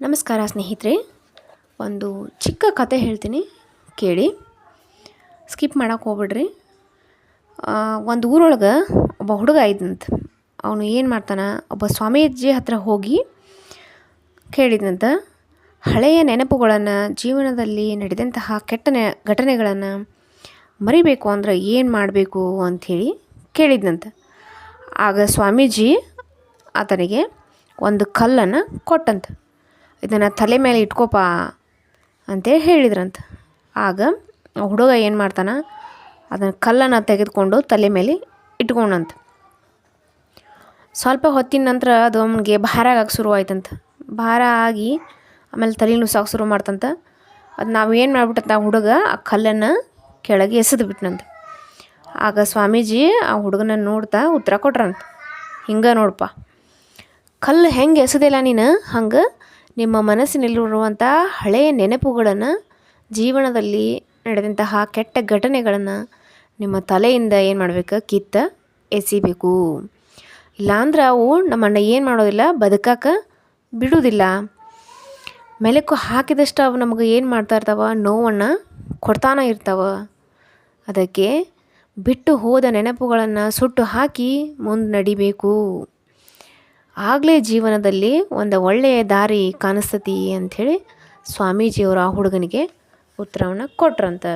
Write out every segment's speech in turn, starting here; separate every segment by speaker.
Speaker 1: ನಮಸ್ಕಾರ ಸ್ನೇಹಿತರೆ. ಒಂದು ಚಿಕ್ಕ ಕತೆ ಹೇಳ್ತೀನಿ, ಕೇಳಿ. ಸ್ಕಿಪ್ ಮಾಡೋಕೆ ಹೋಗ್ಬಿಡ್ರಿ. ಒಂದು ಊರೊಳಗೆ ಒಬ್ಬ ಹುಡುಗ ಇದ್ದಂತ ಅವನು ಏನು ಮಾಡ್ತಾನೆ, ಒಬ್ಬ ಸ್ವಾಮೀಜಿ ಹತ್ರ ಹೋಗಿ ಕೇಳಿದಂತ ಹಳೆಯ ನೆನಪುಗಳನ್ನು, ಜೀವನದಲ್ಲಿ ನಡೆದಂತಹ ಕೆಟ್ಟ ನೆ ಘಟನೆಗಳನ್ನು ಮರಿಬೇಕು ಅಂದ್ರೆ ಏನು ಮಾಡಬೇಕು ಅಂಥೇಳಿ ಕೇಳಿದ್ನಂತ. ಆಗ ಸ್ವಾಮೀಜಿ ಆತನಿಗೆ ಒಂದು ಕಲ್ಲನ್ನು ಕೊಟ್ಟಂತ. ಇದನ್ನು ತಲೆ ಮೇಲೆ ಇಟ್ಕೋಪ ಅಂತೇಳಿ ಹೇಳಿದ್ರಂತ. ಆಗ ಹುಡುಗ ಏನು ಮಾಡ್ತಾನೆ? ಅದನ್ನು ಕಲ್ಲನ್ನು ತೆಗೆದುಕೊಂಡು ತಲೆ ಮೇಲೆ ಇಟ್ಕೊಂಡಂತ. ಸ್ವಲ್ಪ ಹೊತ್ತಿನ ನಂತರ ಅದು ಅವನಿಗೆ ಭಾರ ಆಗಕ್ಕೆ ಶುರುವಾಯ್ತಂತ ಭಾರ ಆಗಿ ಆಮೇಲೆ ತಲೆ ನುಸಾಕ ಶುರು ಮಾಡ್ತಂತ. ಅದು ನಾವು ಏನು ಮಾಡ್ಬಿಟ್ಟಂತ ಆ ಹುಡುಗ ಆ ಕಲ್ಲನ್ನು ಕೆಳಗೆ ಎಸೆದು ಬಿಟ್ಟನಂತ ಆಗ ಸ್ವಾಮೀಜಿ ಆ ಹುಡುಗನ ನೋಡ್ತಾ ಉತ್ತರ ಕೊಟ್ರಂತ. ಹಿಂಗೆ ನೋಡಪ್ಪ ಕಲ್ಲು ಹೆಂಗೆ ಎಸೆದಿಲ್ಲ ನೀನು? ಹಂಗೆ ನಿಮ್ಮ ಮನಸ್ಸಿನಲ್ಲಿರುವಂಥ ಹಳೆಯ ನೆನಪುಗಳನ್ನು, ಜೀವನದಲ್ಲಿ ನಡೆದಂತಹ ಕೆಟ್ಟ ಘಟನೆಗಳನ್ನು ನಿಮ್ಮ ತಲೆಯಿಂದ ಏನು ಮಾಡಬೇಕು? ಕಿತ್ತ ಎಸಿಬೇಕು. ಇಲ್ಲಾಂದ್ರೆ ಅವು ನಮ್ಮನ್ನು ಏನು ಮಾಡೋದಿಲ್ಲ, ಬದುಕಕ್ಕೆ ಬಿಡುವುದಿಲ್ಲ. ಮೆಲುಕು ಹಾಕಿದಷ್ಟು ಅವು ನಮಗೆ ಏನು ಮಾಡ್ತಾ ಇರ್ತಾವೆ? ನೋವನ್ನು ಕೊಡ್ತಾನೆ ಇರ್ತಾವೆ. ಅದಕ್ಕೆ ಬಿಟ್ಟು ಹೋದ ನೆನಪುಗಳನ್ನು ಸುಟ್ಟು ಹಾಕಿ ಮುಂದೆ ನಡಿಬೇಕು. ಆಗಲೇ ಜೀವನದಲ್ಲಿ ಒಂದು ಒಳ್ಳೆಯ ದಾರಿ ಕಾಣಿಸ್ತತಿ ಅಂಥೇಳಿ ಸ್ವಾಮೀಜಿಯವರು ಆ ಹುಡುಗನಿಗೆ ಉತ್ತರವನ್ನು ಕೊಟ್ರಂತ.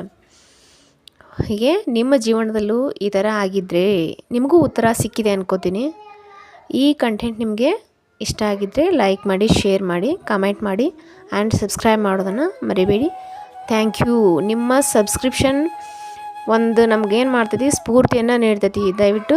Speaker 1: ಹೀಗೆ ನಿಮ್ಮ ಜೀವನದಲ್ಲೂ ಈ ಥರ ಆಗಿದ್ದರೆ ನಿಮಗೂ ಉತ್ತರ ಸಿಕ್ಕಿದೆ ಅನ್ಕೋತೀನಿ. ಈ ಕಂಟೆಂಟ್ ನಿಮಗೆ ಇಷ್ಟ ಆಗಿದ್ದರೆ ಲೈಕ್ ಮಾಡಿ ಶೇರ್ ಮಾಡಿ ಕಮೆಂಟ್ ಮಾಡಿ ಆ್ಯಂಡ್ ಸಬ್ಸ್ಕ್ರೈಬ್ ಮಾಡೋದನ್ನು ಮರಿಬೇಡಿ. ಥ್ಯಾಂಕ್ ಯು ನಿಮ್ಮ ಸಬ್ಸ್ಕ್ರಿಪ್ಷನ್ ಒಂದು ನಮಗೇನು ಮಾಡ್ತೈತಿ? ಸ್ಫೂರ್ತಿಯನ್ನು ನೀಡ್ತೈತಿ. ದಯವಿಟ್ಟು